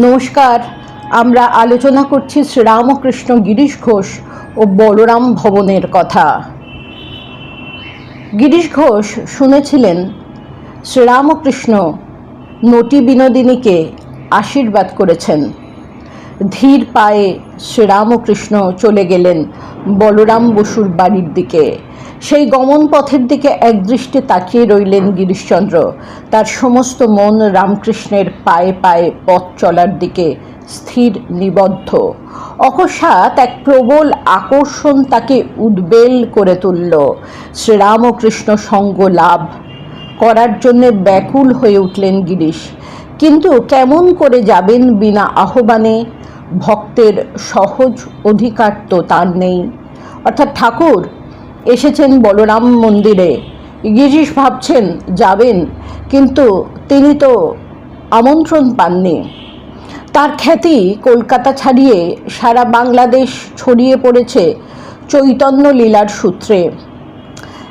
নমস্কার। আমরা আলোচনা করছি শ্রীরামকৃষ্ণ গিরিশ ঘোষ ও বলরাম ভবনের কথা। গিরিশ ঘোষ শুনেছিলেন, শ্রীরামকৃষ্ণ নটি বিনোদিনীকে আশীর্বাদ করেছেন। ধীর পায়ে শ্রীরামকৃষ্ণ চলে গেলেন বলরাম বসুর বাড়ির দিকে। সেই গমন পথের দিকে একদৃষ্টে তাকিয়ে রইলেন গিরিশচন্দ্র। তার সমস্ত মন রামকৃষ্ণের পায়ে পায়ে পথ চলার দিকে স্থির, নিবদ্ধ। অকস্মাৎ এক প্রবল আকর্ষণ তাকে উদ্বেল করে তুলল। শ্রীরামকৃষ্ণ সঙ্গ লাভ করার জন্যে ব্যাকুল হয়ে উঠলেন গিরিশ। কিন্তু কেমন করে যাবেন বিনা আহ্বানে? ভক্তের সহজ অধিকার তো তার নেই। অর্থাৎ ঠাকুর এসেছেন বলরাম মন্দিরে। গিরিশ ভাবছেন, যাবেন, কিন্তু তিনি তো আমন্ত্রণ পাননি। তার খ্যাতি কলকাতা ছাড়িয়ে সারা বাংলাদেশ ছড়িয়ে পড়েছে চৈতন্য লীলার সূত্রে।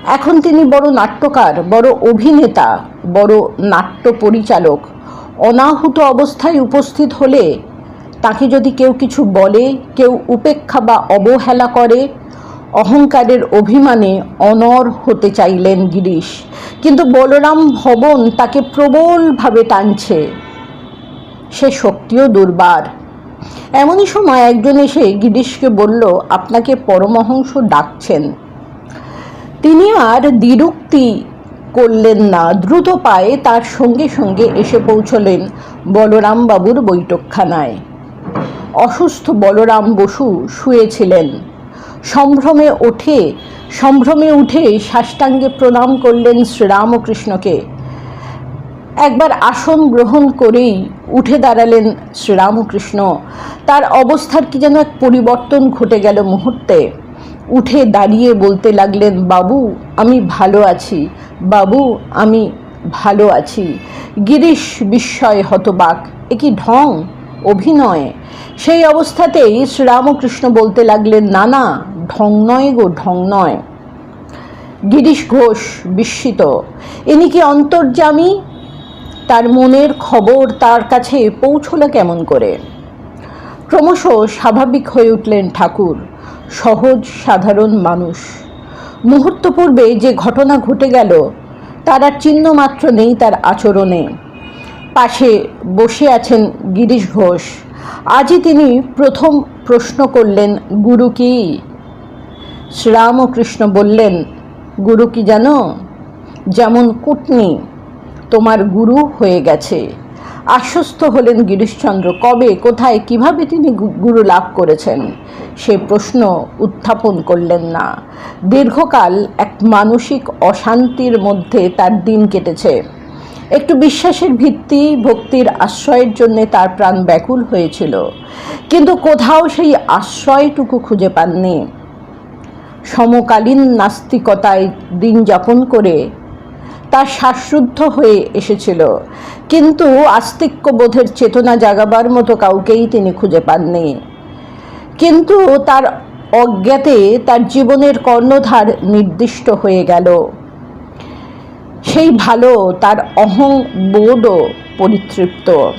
এখন তিনি বড় নাট্যকার, বড় অভিনেতা, বড় নাট্য পরিচালক। অনাহুত অবস্থায় উপস্থিত হলে তাকে যদি কেউ কিছু বলে, কেউ উপেক্ষা বা অবহেলা করে অহংকারের অভিমানে অনর হতে চাইলেন গিরিশ। কিন্তু বলরাম ভবন তাকে প্রবলভাবে টানছে। সে শক্তিও দুর্বার। এমনই সময় একজন এসে গিরিশকে বলল, আপনাকে পরমহংস ডাকছেন। তিনি আর দ্বিরুক্তি করলেন না। দ্রুত পায়ে তার সঙ্গে সঙ্গে এসে পৌঁছলেন বলরাম বাবুর বৈঠকখানায়। অসুস্থ বলরাম বসু শুয়েছিলেন। সম্ভ্রমে ওঠে, সম্ভ্রমে উঠে সাষ্টাঙ্গে প্রণাম করলেন শ্রীরামকৃষ্ণকে। একবার আসন গ্রহণ করেই উঠে দাঁড়ালেন শ্রীরামকৃষ্ণ। তার অবস্থার কি যেন এক পরিবর্তন ঘটে গেল মুহূর্তে। উঠে দাঁড়িয়ে বলতে লাগলেন, বাবু, আমি ভালো আছি। বাবু, আমি ভালো আছি। গিরিশ বিস্ময় হতবাক। এ কি ঢং? অভিনয়। সেই অবস্থাতেই শ্রীরামকৃষ্ণ বলতে লাগলেন না না ঢং নয় গো, ঢং নয়। গিরিশ ঘোষ বিস্মিত। ইনি কি অন্তর্যামী? তার মনের খবর তার কাছে পৌঁছলো কেমন করে? ক্রমশ স্বাভাবিক হয়ে উঠলেন ঠাকুর, সহজ সাধারণ মানুষ। মুহূর্ত পূর্বে যে ঘটনা ঘটে গেল, তার আর চিহ্ন মাত্র নেই তার আচরণে। পাশে বসে আছেন গিরিশ ঘোষ। আজই তিনি প্রথম প্রশ্ন করলেন, গুরু কি? শ্রীরামকৃষ্ণ বললেন, গুরু কি জানো? যেমন কুটনি তোমার গুরু হয়ে গেছে। আশ্বস্ত হলেন গিরিশচন্দ্র, কবে, কোথায়, কীভাবে তিনি গুরু লাভ করেছেন? সে প্রশ্ন উত্থাপন করলেন না। দীর্ঘকাল এক মানসিক অশান্তির মধ্যে তার দিন কেটেছে। একটু বিশ্বাসের ভিত্তি, ভক্তির আশ্রয়ের জন্য তার প্রাণ ব্যাকুল হয়েছিল। কিন্তু কোথাও সেই আশ্রয়টুকু খুঁজে পাননি। সমকালীন নাস্তিকতায় দিন যাপন করে তার শ্বাসরুদ্ধ হয়ে এসেছিল। কিন্তু আস্তিক্যবোধের চেতনা জাগাবার মতো কাউকেই তিনি খুঁজে পাননি। কিন্তু তার অজ্ঞাতে তার জীবনের কর্ণধার নির্দিষ্ট হয়ে গেল। সেই ভালো, তার অহং বোধও পরিতৃপ্ত।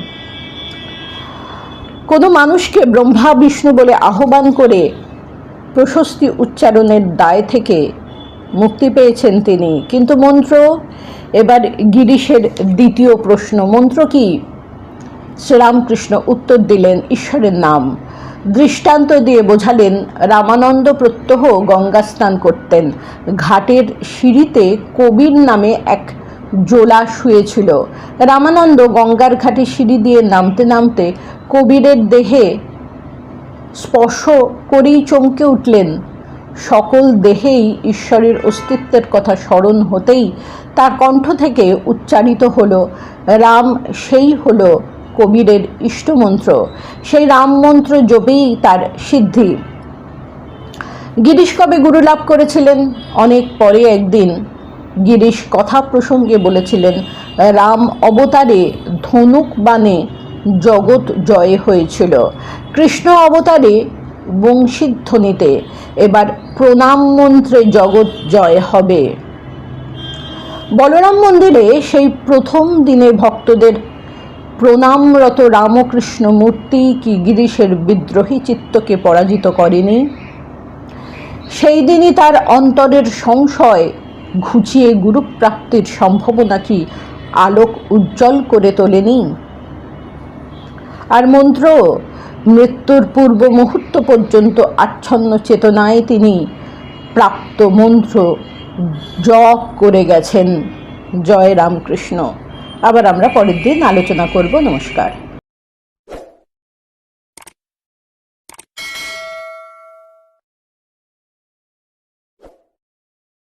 কোনো মানুষকে ব্রহ্মা, বিষ্ণু বলে আহ্বান করে প্রশস্তি উচ্চারণের দায় থেকে মুক্তি পেয়েছেন তিনি। কিন্তু মন্ত্র, এবার গিরিশের দ্বিতীয় প্রশ্ন, মন্ত্র কি? শ্রীরামকৃষ্ণ উত্তর দিলেন, ঈশ্বরের নাম। দৃষ্টান্ত দিয়ে বোঝালেন, রামানন্দ প্রত্যহ গঙ্গা স্নান করতেন। ঘাটের সিঁড়িতে কবির নামে এক জোলা শুয়েছিল। রামানন্দ গঙ্গার ঘাটে সিঁড়ি দিয়ে নামতে নামতে কবিরের দেহে স্পর্শ করেই চমকে উঠলেন। সকল দেহেই ঈশ্বরের অস্তিত্বের কথা স্মরণ হতেই তার কণ্ঠ থেকে উচ্চারিত হলো, রাম সেই হলো কবিরের ইষ্টমন্ত্র। সেই রাম মন্ত্র জপেই তার সিদ্ধি। গিরিশ কবে গুরু লাভ করেছিলেন? অনেক পরে একদিন গিরিশ কথা প্রসঙ্গে বলেছিলেন, রাম অবতারে ধনুক বাণে জগৎ জয় হয়েছিল। কৃষ্ণ অবতারে বংশীধ্বনিতে এবার প্রণাম মন্ত্রে জগৎ জয় হবে। বলরাম মন্দিরে সেই প্রথম দিনে ভক্তদের প্রণামরত রামকৃষ্ণ মূর্তি কি গিরিশের বিদ্রোহী চিত্তকে পরাজিত করেনি? সেই দিনই তার অন্তরের সংশয় ঘুচিয়ে গুরুপ্রাপ্তির সম্ভাবনা কি আলোক উজ্জ্বল করে তোলেনি? আর মন্ত্র, মৃত্যুর পূর্ব মুহূর্ত পর্যন্ত আচ্ছন্ন চেতনায় তিনি প্রাপ্ত মন্ত্র জপ করে গেছেন। জয় রামকৃষ্ণ। আবার আমরা পরের দিন আলোচনা করব। নমস্কার।